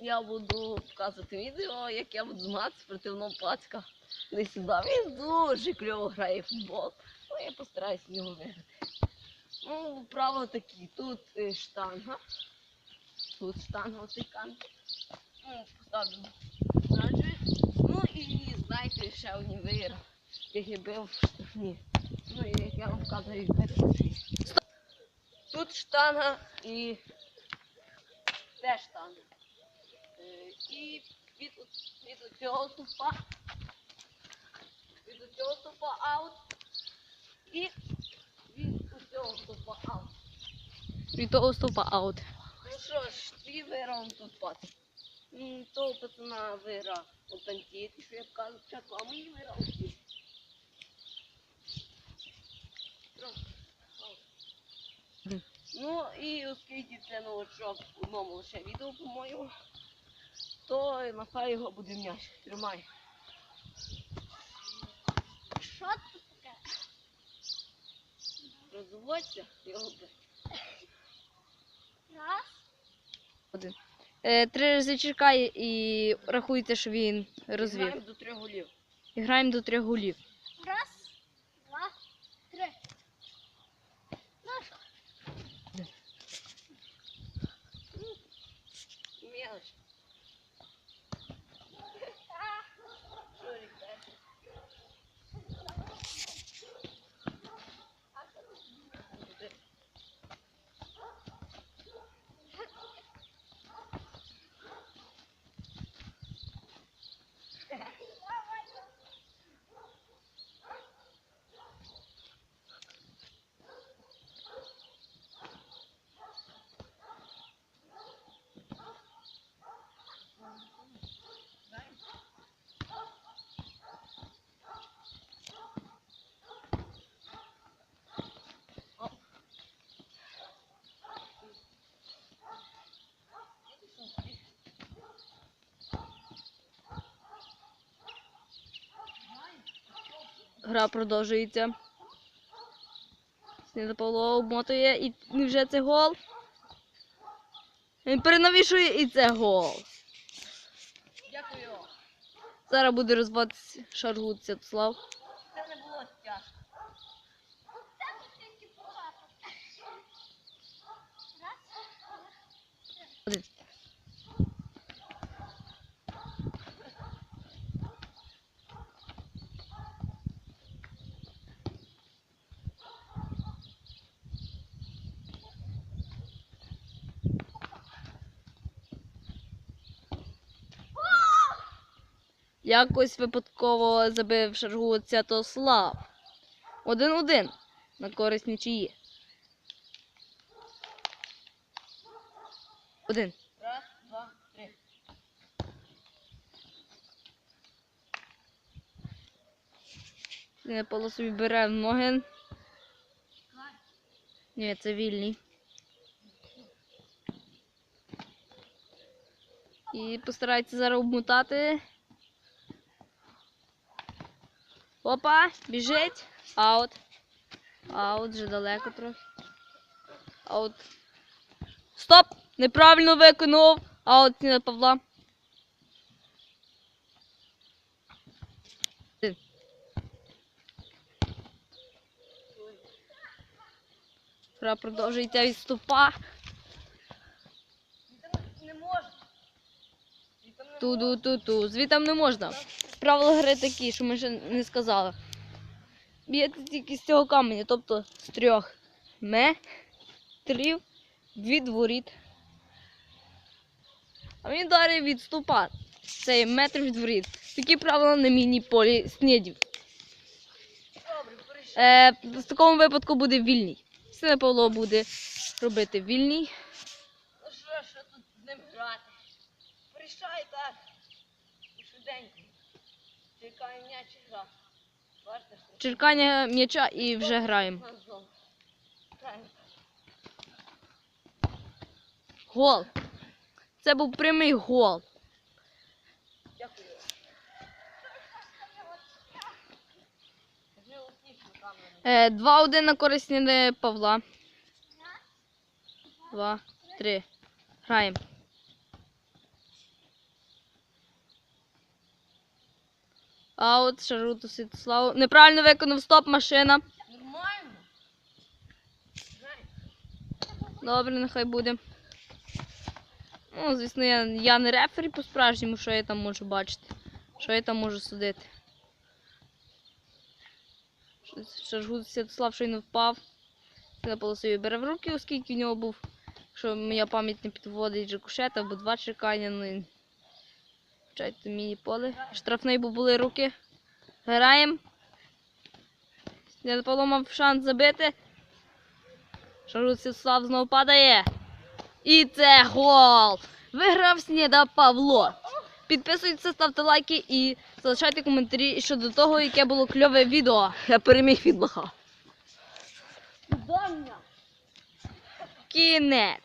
я буду показувати відео, як я буду змагатися проти пацька. Не сюди. Він дуже кльово грає в футбол. Ну, я постараюсь його виграти. Ну, правила такі. Тут е, штанга. Тут штанга оцей кант. Ну, поставлю. Ну і знаєте, ще одні вигра. Як я бив в штрафні. Ну і як я вам вказую. Тут штанга і де штанга. І від, від цього ступа. Від цього ступа аут. І від цього ступа аут. Від того стопа аут. Ну що ж, твій виграв тут пас. Того пацана виграв от пантіти, що я показав спочатку, а мені виграв. Мгм. Ну і оскільки це новачок в одному лише відео, по-моєму, то нехай його буде м'яч. Тримай. Що це таке? Розводься роби. Раз. Один. Е, три рази чекає і рахуйте, що він розвів. Граємо до трьох голів. І граємо до трьох голів. Раз, Гра продовжується. Сніда Павло обмотує і вже це гол. Він перенавішує і це гол. Дякую. Зараз буде розводитися шаргут Святослав. Це не було тяжко. Якось випадково забив шаргу Святослав. Один-один на користь нічиї. Один. Раз, два, три. Не Павло собі бере в ноги. Ні, це вільний. І постарається зараз обмотати. Опа, біжить. Аут. Аут, вже далеко трохи. Аут. Стоп! Неправильно виконав. Аут не Павла. Один. Гра продовжується відступа. Ту-ду-ту-ту. Звітам не можна. Правила гри такі, що ми ще не сказали. Б'єте тільки з цього каменя, тобто з трьох метрів від воріт. А він далі відступа. Це метр від воріт. Такі правила на міні-полі снідів. Е, в такому випадку буде вільний. Сине Павло буде робити вільний. Ну що, що тут з ним грати? Прийшай так. Швиденько. Чекай м'яч і Черкання м'яча і вже граємо. Гол. Це був прямий гол. Дякую. Е, 2-1 на користь Павла. Два, три. Граємо. Аут, Шаруту Святославу. Неправильно виконав стоп машина. Нормально. Добре, нехай буде. Ну, звісно, я, я не рефері по-справжньому, що я там можу бачити. Що я там можу судити. Шаргут Святослав щойно впав. На полосові бере в руки, оскільки в нього був, що моя пам'ять не підводить рикошет, або два чекання. Ну, і... Вчайте міні-поле. Штрафний, бо були руки. Граємо. Я поломав шанс забити. Святослав знову падає. І це гол! Виграв Сніда Павло. Підписуйтесь, ставте лайки і залишайте коментарі щодо того, яке було кльове відео. Я переміг від лоха. Кінець.